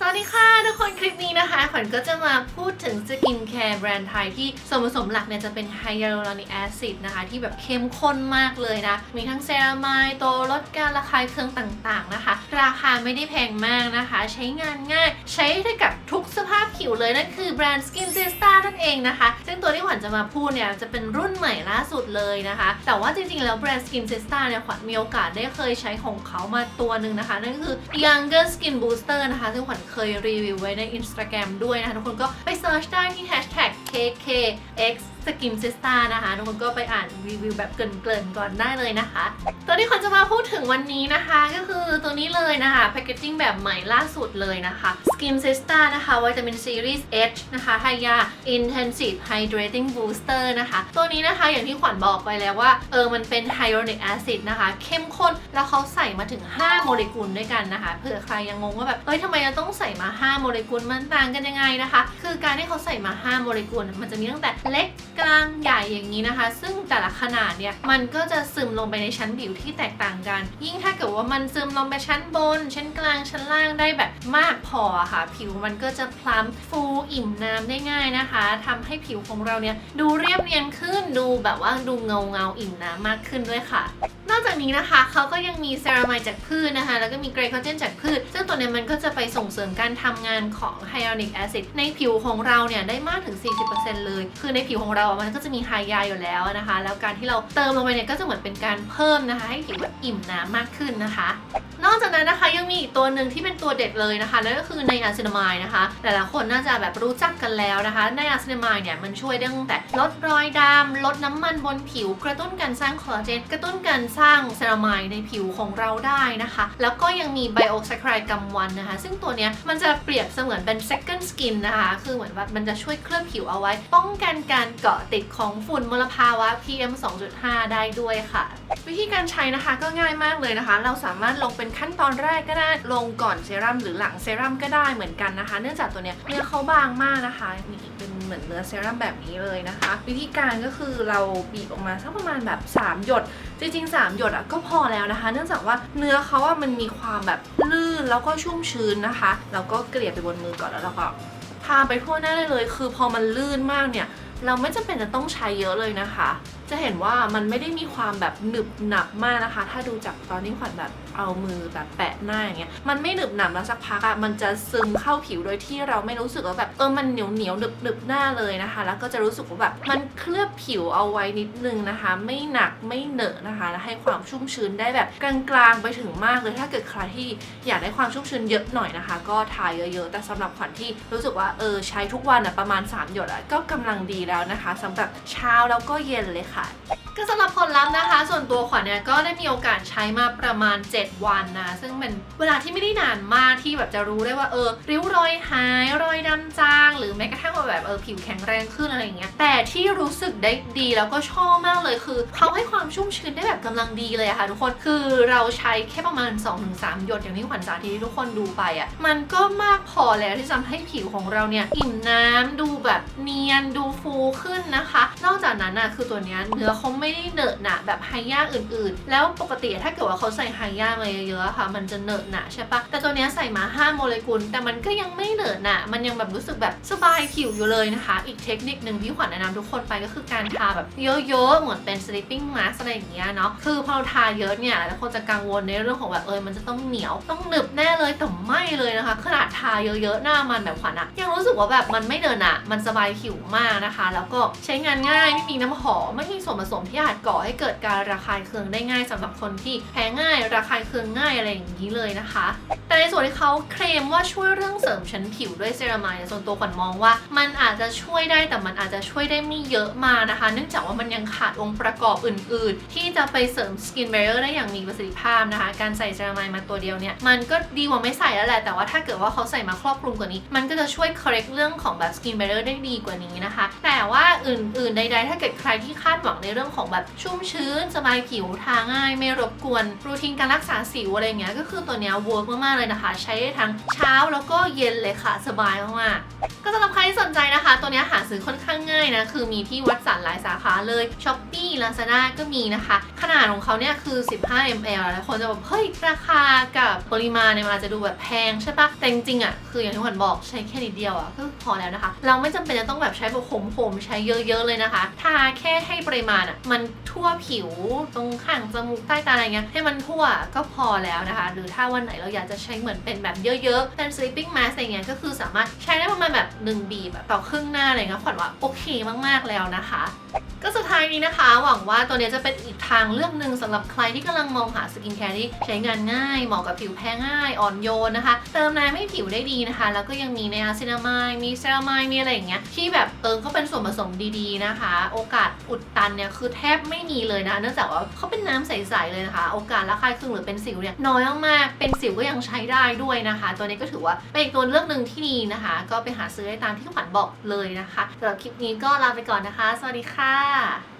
สวัสดีค่ะ ทุกคนคลิปนี้นะคะขวัญก็จะมาพูดถึงสกินแคร์แบรนด์ไทยที่ส่วนผสมหลักเนี่ยจะเป็นไฮยาลูรอนิกแอซิดนะคะที่แบบเข้มข้นมากเลยนะ มีทั้งเซรามายตัวลดการระคายเคืองต่างๆนะคะ ราคาไม่ได้แพงมากนะคะ ใช้งานง่าย ใช้ได้กับทุกสภาพผิวเลยนั่นคือแบรนด์ Skin Sister นั่นเองนะคะ ซึ่งตัวที่ขวัญจะมาพูดเนี่ยจะเป็นรุ่นใหม่ล่าสุดเลยนะคะ แต่ว่าจริงๆ แล้วแบรนด์ Skin Sister เนี่ยขวัญมีโอกาสได้เคยใช้ของเขามาตัวหนึ่งนะคะ นั่นคือ Younger Skin Booster นะคะ ซึ่งขวัญเคยรีวิวไว้ใน Instagram ด้วยนะคะ ทุกคนก็ไปเซิร์ชได้ที่ hashtag kkx Skin Sister นะคะทุกคนก็ไปอ่านรีวิวแบบเกริ่นๆก่อนได้เลยนะคะ ตัวที่ขวัญจะมาพูดถึงวันนี้นะคะ ก็คือตัวนี้เลยนะคะแพคเกจจิ้งแบบใหม่ล่าสุดเลยนะคะ Skin Sister นะคะวิตามินซีรีส์ H นะคะไฮยา Intensive Hydrating Booster นะคะ ตัวนี้นะคะอย่างที่ขวัญบอกไปแล้วว่าเออมันเป็น Hyaluronic Acid นะคะเข้มข้นแล้วเขาใส่มาถึง 5 โมเลกุลด้วยกันนะคะเผื่อใครยังงงว่าแบบเฮ้ยทำไมเราต้องใส่มา 5 โมเลกุลมันต่างกันยังไงนะคะ คือการที่เขาใส่มา 5 โมเลกุล มันจะมีตั้งแต่เล็กกลางใหญ่อย่างนี้นะคะ ซึ่งแต่ละขนาดเนี่ยมันก็จะซึมลงไปในชั้นผิวที่แตกต่างกัน ยิ่งถ้าเกิดว่ามันซึมลงไปชั้นบน ชั้นกลางชั้นล่างได้แบบมากพอค่ะ ผิวมันก็จะพลัมฟูอิ่มน้ำได้ง่ายนะคะทำให้ผิวของเราเนี่ยดูเรียบเนียนขึ้นดูแบบว่าดูเงาเงาอิ่มน้ำมากขึ้นด้วยค่ะ อกจากนี้นะคะเขาก็ยังมีเซรามายจากพืชนะคะ แล้วก็มีเกรคอเจนจากพืช ซึ่งตัวเนี้ยมันก็จะไปส่งเสริมการทำงานของไฮยาลูรอนิกแอซิดในผิวของเราเนี่ยได้มากถึง 40%เลย คือในผิวของเรามันก็จะมีไฮยาอยู่แล้วนะคะ แล้วการที่เราเติมลงไปเนี่ยก็จะเหมือนเป็นการเพิ่มนะคะ ให้ผิวแบบอิ่มน้ำมากขึ้นนะคะนอกจากนั้นนะคะยังมีอีกตัวหนึ่งที่เป็นตัวเด็ดเลยนะคะนั่นก็คือในอะซินามายนะคะหลายๆคนน่าจะแบบรู้จักกันแล้วนะคะในอะซินามายเนี่ยมันช่วยด้ตั้งแต่ลดรอยดำลดน้ำมันบนผิว กระตุ้นการสร้างคอลลาเจนกระตุ้นการสร้างางเซรามายในผิวของเราได้นะคะ แล้วก็ยังมีไบโอไซคลายกัมวันนะคะ ซึ่งตัวเนี้ยมันจะเปรียบเสมือนเป็น second skin นะคะ คือเหมือนว่ามันจะช่วยเคลือบผิวเอาไว้ ป้องกันการเกาะติดของฝุ่นมลภาวะ PM 2.5 ได้ด้วยค่ะ วิธีการใช้นะคะก็ง่ายมากเลยนะคะ เราสามารถลงเป็นขั้นตอนแรกก็ได้ ลงก่อนเซรั่มหรือหลังเซรั่มก็ได้เหมือนกันนะคะ เนื่องจากตัวเนี้ยเนื้อเขาบางมากนะคะนี่ เหมือนเนื้อเซรั่มแบบนี้เลยนะคะ วิธีการก็คือเราบีบออกมาสักประมาณแบบ 3 หยด จริง ๆ 3 หยดอะก็พอแล้วนะคะ เนื่องจากว่าเนื้อเขาอะมันมีความแบบลื่นแล้วก็ชุ่มชื้นนะคะแล้วก็เกลี่ยไปบนมือก่อนแล้วเราก็ทาไปทั่วหน้าได้เลย คือพอมันลื่นมากเนี่ยเราไม่จำเป็นจะต้องใช้เยอะเลยนะคะ จะเห็นว่ามันไม่ได้มีความแบบหนึบหนับมากนะคะ ถ้าดูจากตอนที่ขวัญแบบ เอามือแบบแปะหน้าอย่างเงี้ยมันไม่หนึบหนับแล้วสักพักอะมันจะซึมเข้าผิวโดยที่เราไม่รู้สึกว่าแบบเออมันเหนียวเหนียวหนึบหนึบหน้าเลยนะคะ แล้วก็จะรู้สึกว่าแบบมันเคลือบผิวเอาไว้นิดนึงนะคะ ไม่หนักไม่เหนอะนะคะและให้ความชุ่มชื้นได้แบบกลางๆไปถึงมากเลยถ้าเกิดใครที่อยากได้ความชุ่มชื้นเยอะหน่อยนะคะ ก็ทาเยอะๆ แต่สำหรับขวัญที่รู้สึกว่าเออใช้ทุกวันอะประมาณ 3 หยดอะก็กำลังดีแล้วนะคะสำหรับเช้าแล้วก็เย็นเลยค่ะก็สำหรับผลลัพธ์นะคะ ส่วนตัวขวัญเนี่ยก็ได้มีโอกาสใช้มาประมาณ 7วันนะ ซึ่งเป็นเวลาที่ไม่ได้นานมากที่แบบจะรู้ได้ว่าเออ ริ้วรอยหายรอยดำจาง หรือแม้กระทั่งว่าแบบเออผิวแข็งแรงขึ้นอะไรอย่างเงี้ยแต่ที่รู้สึกได้ดีแล้วก็ชอบมากเลยคือเขาให้ความชุ่มชื้นได้แบบกำลังดีเลยอะค่ะทุกคนคือเราใช้แค่ประมาณ 2-3 หยดอย่างที่ขวัญสาธิตทุกคนดูไปอะมันก็มากพอแล้วที่จะทำให้ผิวของเราเนี่ยอิ่มน้ำดูแบบเนียนดูฟูขึ้นนะคะ นอกจากนั้นอะคือตัวเนี้ยเนื้อเขาไม่ได้เหนอะหนะแบบไฮยาอื่นๆ แล้วปกติถ้าเกิดว่าเขาใส่ไฮยามาเยอะๆค่ะ มันจะเนอะหนะใช่ปะแต่ตัวเนี้ยใส่มา 5 โมเลกุล แต่มันก็ยังไม่เนอะหนะมันยังแบบรู้สึกแบบสบายผิวอยู่เลยนะคะ อีกเทคนิคหนึ่งที่ขวัญแนะนำทุกคนไปก็คือการทาแบบเยอะๆ เหมือนเป็น sleeping mask อะไรอย่างเงี้ยเนาะ คือพอเราทาเยอะเนี่ยแล้วคนจะกังวลในเรื่องของแบบเออมันจะต้องเหนียว ต้องหนึบแน่เลยแต่ไม่เลยนะคะ ขนาดทาเยอะๆ หน้ามันแบบขวัญอะยังรู้สึกว่าแบบมันไม่เนอะมันสบายผิวมากนะคะ แล้วก็ใช้งานง่ายไม่มีน้ำหอมไม่มีส่วนผสมที่อาจก่อให้เกิดการระคายเคืองได้ง่ายสำหรับคนที่แพ้ง่ายระคายเคืองง่ายอะไรอย่างนี้เลยนะคะ แต่ในส่วนที่เขาเคลมว่าช่วยเรื่องเสริมชั้นผิวด้วยเซรามายส่วนตัวขวัญมองว่า มันอาจจะช่วยได้แต่มันอาจจะช่วยได้ไม่เยอะมากนะคะ เนื่องจากว่ามันยังขาดองค์ประกอบอื่น ๆ ที่จะไปเสริมสกิน b บ r เ i อร์ได้อย่างมีประสิทธิภาพนะคะ การใส่เซรามายมาตัวเดียวเนี่ยมันก็ดีกว่าไม่ใส่แล้วแหละแต่ว่าถ้าเกิดว่าเขาใส่มาครอบคลุมกว่านี้ มันก็จะช่วย correct เรื่องของแบบสกิน b บ r เ i อร์ได้ดีกว่านี้นะคะ แต่ว่าอื่น ๆ ใด ๆ ถ้าเกิดใครที่คาดหวังในเรื่องของแบบชุ่มชื้นสบายผิวทาง่าย ไม่รบกวนรูทีนการรักษาษาสิวอะไรเงี้ยก็คือตัวเนี้ยเวิร์กมากๆเลยนะคะ ใช้ได้ทั้งเช้าแล้วก็เย็นเลยค่ะสบายมากๆก็สำหรับใครที่สนใจนะคะ ตัวนี้หาซื้อค่อนข้างง่ายนะ คือมีที่วัดสันหลายสาขาเลย s h อ p e e Lazada ก็มีนะคะ ขนาดของเขาเนี่ยคือ 15 ml แล้วคนจะแบบเฮ้ยราคากับปริมาณเนี่ยมันอาจจะดูแบบแพงใช่ปะแต่จริงๆอะคืออย่างที่ขวัญบอกใช้แค่นิดเดียวอะก็พอแล้วนะคะ เราไม่จำเป็นจะต้องแบบใช้แบบโหมๆใช้เยอะๆเลยนะคะทาแค่ให้ปริมาณอะมันทั่วผิวตรงข้างจมูกใต้ตาอะไรเงี้ยให้มันทั่วก็พอแล้วนะคะ หรือถ้าวันไหนเราอยากจะใช้เหมือนเป็นแบบเยอะๆเป็น sleeping mask อะไรเงี้ยก็คือสามารถใช้ได้ประมาณแบบ1บีบแบบต่อครึ่งหน้าอะไรเงี้ยขวัญว่าโอเคมากๆแล้วนะคะ ก็สุดท้ายนี้นะคะ หวังว่าตัวนี้จะเป็นอีกทางเลือกหนึ่งสำหรับใครที่กำลังมองหาสกินแคร์ที่ใช้งานง่ายเหมาะกับผิวแพ้ง่ายอ่อนโยนนะคะ เติมน้ำให้ผิวได้ดีนะคะ แล้วก็ยังมีไนอาซินามายมีเซรามายมีอะไรอย่างเงี้ยที่แบบเติมเขาเป็นส่วนผสมดีๆนะคะ โอกาสอุดตันเนี่ยคือแทบไม่มีเลยนะเนื่องจากว่าเขาเป็นน้ำใสๆเลยนะคะ โอกาสระคายเคืองหรือเป็นสิวเนี่ยน้อยมากๆเป็นสิวก็ยังใช้ได้ด้วยนะคะ ตัวนี้ก็ถือว่าเป็นอีกตัวเลือกหนึ่งที่ดีนะคะ ก็ไปหาซื้อได้ตามที่ขวัญบอกเลยนะคะสำหรับคลิปนี้ก็ลาไปก่อนนะคะ สวัสดีค่ะ